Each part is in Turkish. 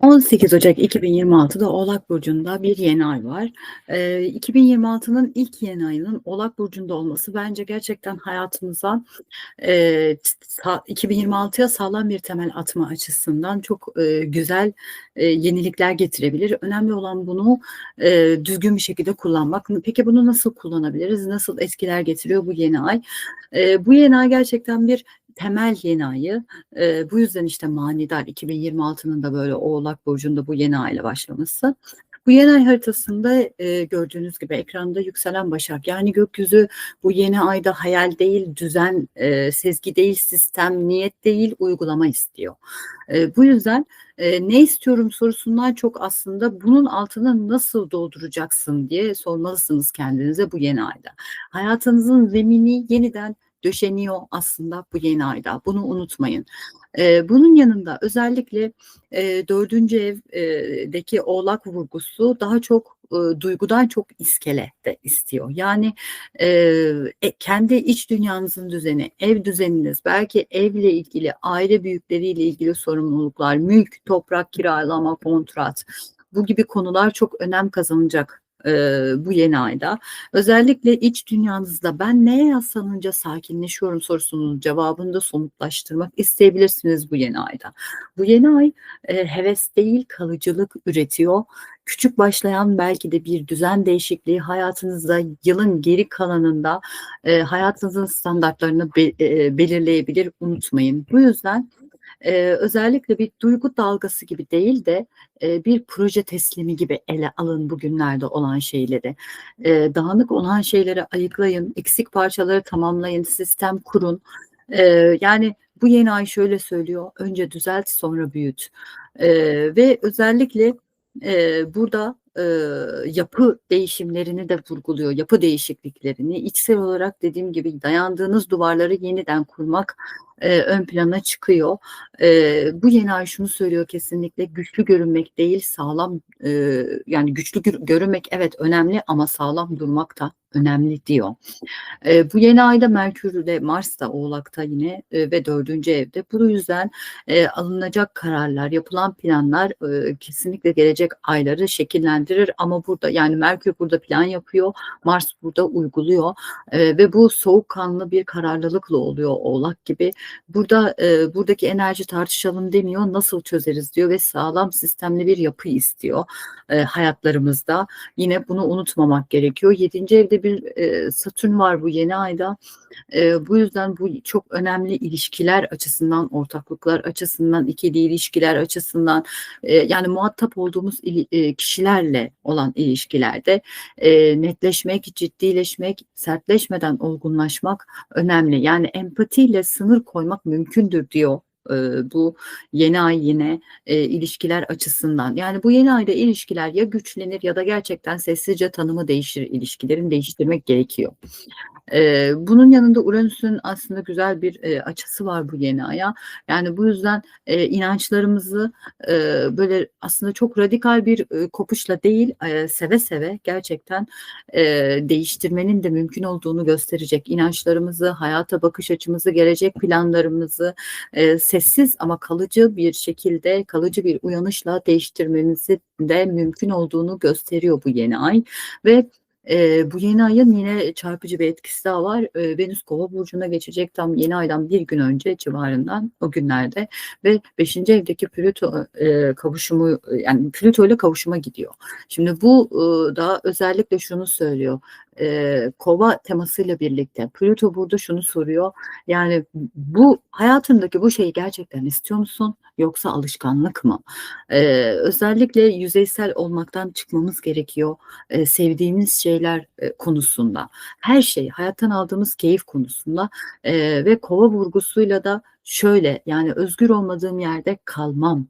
18 Ocak 2026'da Oğlak burcunda bir yeni ay var. Eee, 2026'nın ilk yeni ayının Oğlak burcunda olması bence gerçekten hayatımıza, sa 2026'ya sağlam bir temel atma açısından çok, eee, güzel, eee, yenilikler getirebilir. Önemli olan bunu, eee, düzgün bir şekilde kullanmak. Peki bunu nasıl kullanabiliriz? Nasıl etkiler getiriyor bu yeni ay? Eee, bu yeni ay gerçekten bir temel yeni ayı. Eee, bu yüzden işte manidar 2026'nın da böyle Oğlak burcunda bu yeni ayla başlaması. Bu yeni ay haritasında, eee, gördüğünüz gibi ekranda yükselen Başak. Yani gökyüzü bu yeni ayda hayal değil, düzen, eee, sezgi değil, sistem, niyet değil, uygulama istiyor. Eee, bu yüzden, eee, ne istiyorum sorusundan çok aslında bunun altını nasıl dolduracaksın diye sormalısınız kendinize bu yeni ayda. Hayatınızın zemini yeniden döşeniyor aslında bu yeni ayda. Bunu unutmayın. Eee, bunun yanında özellikle, eee, 4. ev eee, deki Oğlak vurgusu daha çok, ııı, duygudan çok iskele de istiyor. Yani, e kendi iç dünyanızın düzeni, ev düzeniniz, belki evle ilgili, aile büyükleriyle ilgili sorumluluklar, mülk, toprak kiralama, kontrat bu gibi konular çok önem kazanacak bu yeni ayda. Özellikle iç dünyanızda ben neye yaslanınca sakinleşiyorum sorusunun cevabını da somutlaştırmak isteyebilirsiniz bu yeni ayda. Bu yeni ay, heves değil kalıcılık üretiyor. Küçük başlayan belki de bir düzen değişikliği hayatınızda yılın geri kalanında, hayatınızın standartlarını belirleyebilir, unutmayın. Bu yüzden, eee, özellikle bir duygu dalgası gibi değil de, eee, bir proje teslimi gibi ele alın bugünlerde olan şeyleri. Eee, dağınık olan şeyleri ayıklayın, eksik parçaları tamamlayın, sistem kurun. Eee, yani bu yeni ay şöyle söylüyor: "Önce düzelt, sonra büyüt." Eee, ve özellikle, eee, burada, ııı, yapı değişimlerini de vurguluyor, yapı değişikliklerini. İçsel olarak dediğim gibi dayandığınız duvarları yeniden kurmak, eee, ön plana çıkıyor. Eee, bu yeni ay şunu söylüyor kesinlikle: "Güçlü görünmek değil, sağlam, eee, yani güçlü görünmek evet önemli ama sağlam durmak da önemli." diyor. Eee, bu yeni ayda Merkür de Mars da Oğlak'ta yine, eee, ve 4. evde. Bu yüzden, eee, alınacak kararlar, yapılan planlar, ııı, kesinlikle gelecek ayları şekillendirir ama burada yani Merkür burada plan yapıyor, Mars burada uyguluyor, eee, ve bu soğukkanlı bir kararlılıkla oluyor Oğlak gibi. Burada, eee, buradaki enerji tartışalım demiyor, nasıl çözeriz diyor ve sağlam sistemli bir yapı istiyor, eee, hayatlarımızda. Yine bunu unutmamak gerekiyor. 7. evde bir, eee, Satürn var bu yeni ayda. Eee, bu yüzden bu çok önemli ilişkiler açısından, ortaklıklar açısından, ikili ilişkiler açısından, eee, yani muhatap olduğumuz ili eee, kişilerle olan ilişkilerde, eee, netleşmek, ciddileşmek, sertleşmeden olgunlaşmak önemli. Yani empatiyle sınır mümkündür diyor, ııı, bu yeni ay yine, eee, ilişkiler açısından. Yani bu yeni ayda ilişkiler ya güçlenir ya da gerçekten sessizce tanımı değişir ilişkilerin, değiştirmek gerekiyor. Eee, bunun yanında Uranüs'ün aslında güzel bir, eee, açısı var bu yeni aya. Yani bu yüzden, eee, inançlarımızı, eee, böyle aslında çok radikal bir, ııı, kopuşla değil, eee, seve seve gerçekten, eee, değiştirmenin de mümkün olduğunu gösterecek. İnançlarımızı, hayata bakış açımızı, gelecek planlarımızı, eee, sessiz ama kalıcı bir şekilde, kalıcı bir uyanışla değiştirmemizin de mümkün olduğunu gösteriyor bu yeni ay ve, eee, bu yeni ayın yine çarpıcı bir etkisi daha var. Eee, Venüs Kova burcuna geçecek tam yeni aydan 1 gün önce civarından o günlerde ve 5. evdeki Plüto, eee, kavuşumu, yani Plüto'yla kavuşuma gidiyor. Şimdi bu, ııı, da özellikle şunu söylüyor, eee, Kova temasıyla birlikte Plüto burada şunu soruyor: Yani bu hayatındaki bu şeyi gerçekten istiyor musun yoksa alışkanlık mı? Eee, özellikle yüzeysel olmaktan çıkmamız gerekiyor, eee, sevdiğimiz şeyler, eee, konusunda. Her şey, hayattan aldığımız keyif konusunda, eee, ve Kova vurgusuyla da şöyle: Yani özgür olmadığım yerde kalmam,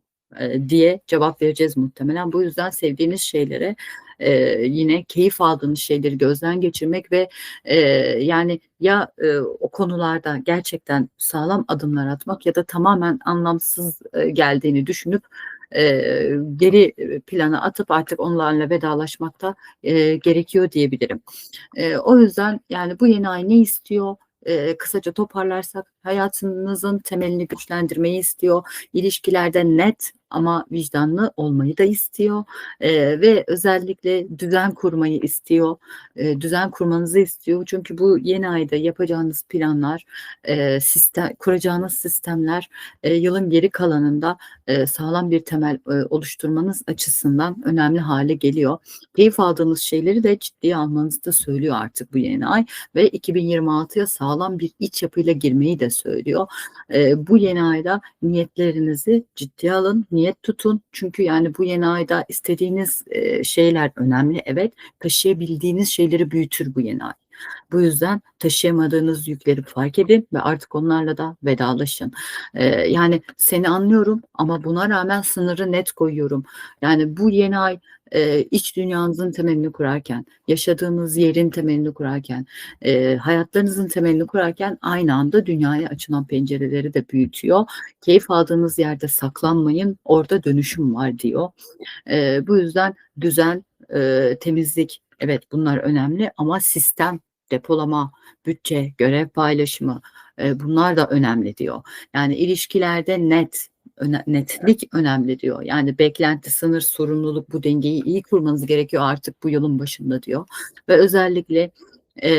diye cevap vereceğiz muhtemelen. Bu yüzden sevdiğimiz şeylere, eee, yine keyif aldığımız şeyleri gözden geçirmek ve, eee, yani ya, eee, o konularda gerçekten sağlam adımlar atmak ya da tamamen anlamsız, eee, geldiğini düşünüp, eee, geri, plana atıp artık onlarla vedalaşmak da, eee, gerekiyor diyebilirim. Eee, o yüzden yani bu yeni ay ne istiyor? eee, kısaca toparlarsak hayatınızın temelini güçlendirmeyi istiyor. İlişkilerde net ama vicdanlı olmayı da istiyor, eee, ve özellikle düzen kurmayı istiyor. Eee, düzen kurmanızı istiyor. Çünkü bu yeni ayda yapacağınız planlar, eee, sistem kuracağınız sistemler, eee, yılın geri kalanında, eee, sağlam bir temel, eee, oluşturmanız açısından önemli hâle geliyor. Keyif aldığınız şeyleri de ciddiye almanızı da söylüyor artık bu yeni ay ve 2026'ya sağlam bir iç yapıyla girmeyi de söylüyor. Eee, bu yeni ayda niyetlerinizi ciddiye alın, niyet tutun. Çünkü, yani, bu yeni ayda istediğiniz, eee, şeyler önemli, evet. Taşıyabildiğiniz şeyleri büyütür bu yeni ay. Bu yüzden taşıyamadığınız yükleri fark edin ve artık onlarla da vedalaşın. Eee, yani, seni anlıyorum ama buna rağmen sınırı net koyuyorum. Yani, bu yeni ay, eee, iç dünyanızın temelini kurarken, yaşadığınız yerin temelini kurarken, eee, hayatlarınızın temelini kurarken aynı anda dünyaya açılan pencereleri de büyütüyor. Keyif aldığınız yerde saklanmayın, orada dönüşüm var diyor. Eee, bu yüzden düzen, eee, temizlik, evet bunlar önemli ama sistem, depolama, bütçe, görev paylaşımı, eee, bunlar da önemli diyor. Yani, ilişkilerde net, öne netlik önemli diyor. Yani, beklenti, sınır, sorumluluk bu dengeyi iyi kurmanız gerekiyor artık bu yılın başında diyor ve özellikle, eee,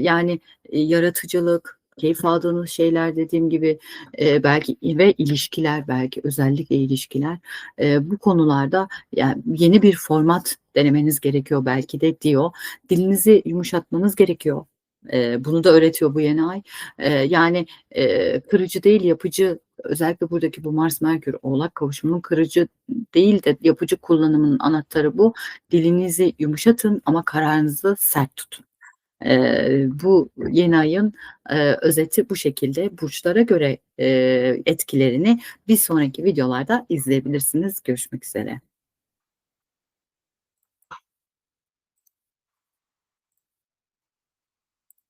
yani, eee, yaratıcılık, keyif aldığınız şeyler dediğim gibi, eee, belki ve ilişkiler belki özellikle ilişkiler, eee, bu konularda yani yeni bir format denemeniz gerekiyor belki de diyor. Dilinizi yumuşatmanız gerekiyor. Eee, bunu da öğretiyor bu yeni ay. Eee, yani, eee, kırıcı değil yapıcı özellikle buradaki bu Mars Merkür Oğlak kavuşumunun kırıcı değil de yapıcı kullanımının anahtarı bu. Dilinizi yumuşatın ama kararınızı sert tutun. Eee, bu yeni ayın, eee, özeti bu şekilde. Burçlara göre, eee, etkilerini bir sonraki videolarda izleyebilirsiniz. Görüşmek üzere.